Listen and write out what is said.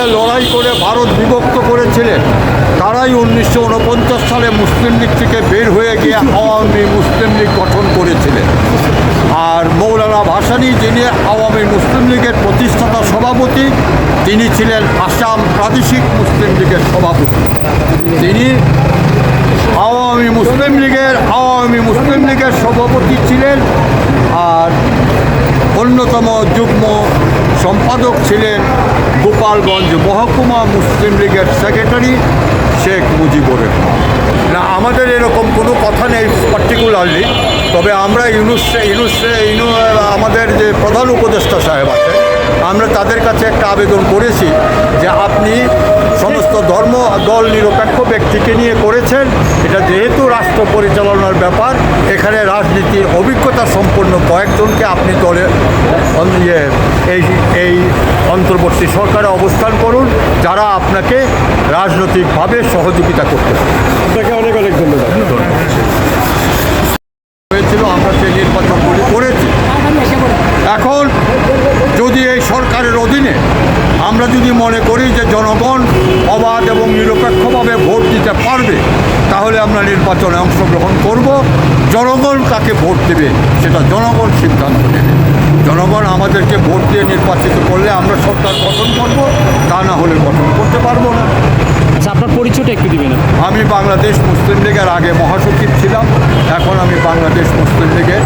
সালে লড়াই করে ভারত বিভক্ত করেছিলেন, তারাই উনিশশো উনপঞ্চাশ সালে মুসলিম লীগ থেকে বের হয়ে গিয়ে আওয়ামী মুসলিম লীগ গঠন করেছিলেন। আর মৌলানা ভাসানী, যিনি আওয়ামী মুসলিম লীগের প্রতিষ্ঠাতা সভাপতি, তিনি ছিলেন আসাম প্রাদেশিক মুসলিম লীগের সভাপতি। তিনি আওয়ামী মুসলিম লীগের, আওয়ামী মুসলিম লীগের সভাপতি ছিলেন। আর অন্যতম যুগ্ম সম্পাদক ছিলেন গোপালগঞ্জ মহকুমা মুসলিম লীগের সেক্রেটারি শেখ মুজিবুর রহমান। না, আমাদের এরকম কোনো কথা নেই পার্টিকুলারলি তবে আমরা ইউনুস ইউনুস, ইউনু, আমাদের যে প্রধান উপদেষ্টা সাহেব আছে আমরা তাদের কাছে একটা আবেদন করেছি যে আপনি সমস্ত ধর্ম দল নিরপেক্ষ ব্যক্তিকে নিয়ে করেছেন। এটা যেহেতু রাষ্ট্র পরিচালনার ব্যাপার এখানে রাজনীতির অভিজ্ঞতা সম্পন্ন কয়েকজনকে আপনি দলে ইয়ে এই এই অন্তর্বর্তী সরকারে অবস্থান করুন যারা আপনাকে রাজনৈতিকভাবে সহযোগিতা করতে পারে। আপনাকে অনেক অনেক ধন্যবাদ। হয়েছিল আমরা সেই নির্বাচনগুলি করেছি। এখন যদি এই সরকারের অধীনে আমরা যদি মনে করি যে জনগণ অবাধ এবং নিরপেক্ষভাবে ভোট দিতে পারবে তাহলে আমরা নির্বাচনে অংশগ্রহণ করব। জনগণ কাকে ভোট দেবে সেটা জনগণ সিদ্ধান্ত নেবে। জনগণ আমাদেরকে ভোট দিয়ে নির্বাচিত করলে আমরা সরকার গঠন করব তা না হলে গঠন করতে পারব না। আচ্ছা আপনার পরিচয়টা একটু দিবেন। আমি বাংলাদেশ মুসলিম লীগের আগে মহাসচিব ছিলাম এখন আমি বাংলাদেশ মুসলিম লীগের